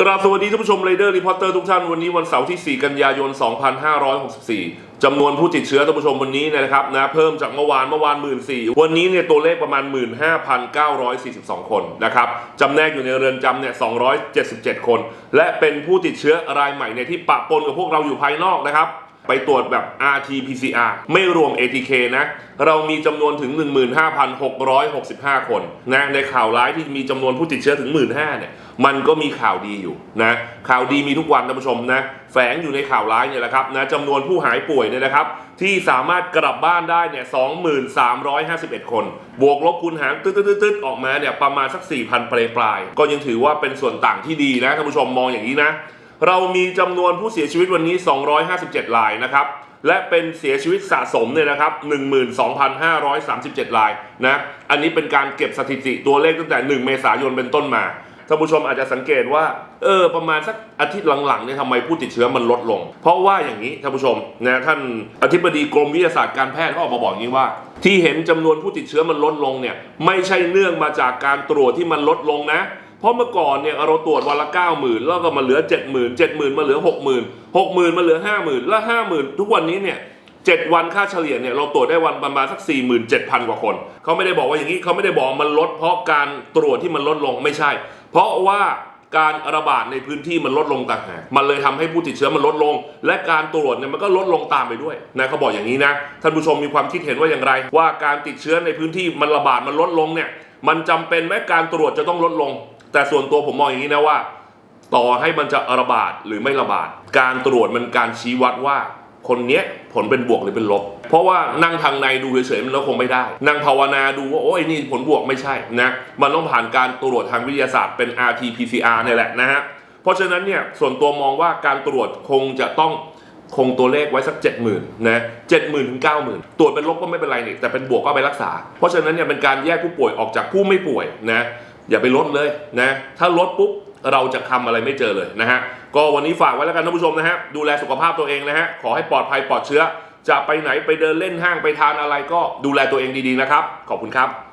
กราบสวัสดีท่านผู้ชมเรเดอร์รีพอร์เตอร์ทุกท่านวันนี้วันเสาร์ที่ 4 กันยายน 2564 จำนวนผู้ติดเชื้อท่านผู้ชมวันนี้นะครับนะเพิ่มจากเมื่อวานเมื่อวานหมื่นสี่วันนี้เนี่ยตัวเลขประมาณ 15,942 คนนะครับจำแนกอยู่ในเรือนจำเนี่ย 277 คน และเป็นผู้ติดเชื้อรายใหม่เนี่ยที่ปะปนกับพวกเราอยู่ภายนอกนะครับ ไปตรวจแบบ RT-PCR ไม่รวม ATK นะ เรามีจำนวนถึง 15,665 คนนะ ในข่าวร้ายที่มีจำนวนผู้ติดเชื้อถึง 15,000เนี่ย มันก็มีข่าวดีอยู่นะ ข่าวดีมีทุกวันท่านผู้ชมนะ แฝงอยู่ในข่าวร้ายเนี่ยแหละครับนะจำนวนผู้หายป่วยเนี่ยนะครับ ที่สามารถกลับบ้านได้เนี่ย 2351 คน บวกลบคูณหารตึ๊ดๆๆออกมาเนี่ยประมาณสัก 4,000ปลายปลายๆก็ยังถือว่าเป็นส่วนต่างที่ดีนะท่านผู้ชมมองอย่างนี้นะ เรามีจำนวนผู้เสียชีวิตวันนี้ 257รายนะครับ และเป็นเสียชีวิตสะสมเนี่ยนะครับ 12,537รายนะ อันนี้เป็นการเก็บสถิติตัวเลขตั้งแต่ 1 เมษายนเป็นต้นมา ท่านผู้ชมอาจจะสังเกตว่า เออ ประมาณสักอาทิตย์หลังๆเนี่ยทำไมผู้ติดเชื้อมันลดลง เพราะว่าอย่างนี้ท่านผู้ชมนะท่านอธิบดีกรมวิทยาศาสตร์การแพทย์เขาออกมาบอกอย่างนี้ว่า ที่เห็นจำนวนผู้ติดเชื้อมันลดลงเนี่ยไม่ใช่เนื่องมาจากการตรวจที่มันลดลงนะ ราะเมื่อก่อนเนี่ยเราตรวจวันละ9 0,000แล้วก็มาเหลือ70,000 70,000มาเหลือ60,000 60,000มาเหลือ50,000แล้ว50,000ทุกวันนี้เนี่ย7วันค่าเฉลี่ยเนี่ยเราตรวจได้วันประมาณสัก 47,000 กว่าคน เขาไม่ได้บอกว่าอย่างนี้เขาไม่ได้บอกมันลดเพราะการตรวจที่มันลดลงไม่ใช่ เพราะว่าการระบาดในพื้นที่มันลดลงต่างหากมันเลยทำให้ผู้ติดเชื้อมันลดลง และการตรวจเนี่ยมันก็ลดลงตามไปด้วยนะเขาบอกอย่างนี้นะท่านผู้ชมมีความคิดเห็นว่าอย่างไร ว่าการติดเชื้อในพื้นที่มันระบาดมันลดลงเนี่ยมันจำเป็นไหมการตรวจจะต้องลดลง แต่ส่วนตัวผมมองอย่างนี้นะว่า ต่อให้มันจะระบาดหรือไม่ระบาด การตรวจมันการชี้วัดว่าคนเนี้ยผลเป็นบวกหรือเป็นลบ เพราะว่านั่งทางในดูเฉยๆมันก็คงไม่ได้ นั่งภาวนาดูว่าโอ้ยนี่ผลบวกไม่ใช่นะมันต้องผ่านการตรวจทางวิทยาศาสตร์เป็น RT-PCR เนี่ยแหละนะฮะเพราะฉะนั้นเนี่ยส่วนตัวมองว่าการตรวจคงจะต้องคงตัวเลขไว้สัก 70,000นะ70,000ถึง90,000ตรวจเป็นลบก็ไม่เป็นไรนี่แต่เป็นบวกก็ไปรักษา เพราะฉะนั้นเนี่ยเป็นการแยกผู้ป่วยออกจากผู้ไม่ป่วยนะ อย่าไปลดเลยนะถ้าลดปุ๊บเราจะทำอะไรไม่เจอเลยนะฮะก็วันนี้ฝากไว้แล้วกันท่านผู้ชมนะฮะดูแลสุขภาพตัวเองนะฮะขอให้ปลอดภัยปลอดเชื้อ จะไปไหนไปเดินเล่นห้างไปทานอะไรก็ดูแลตัวเองดีๆนะครับ ขอบคุณครับ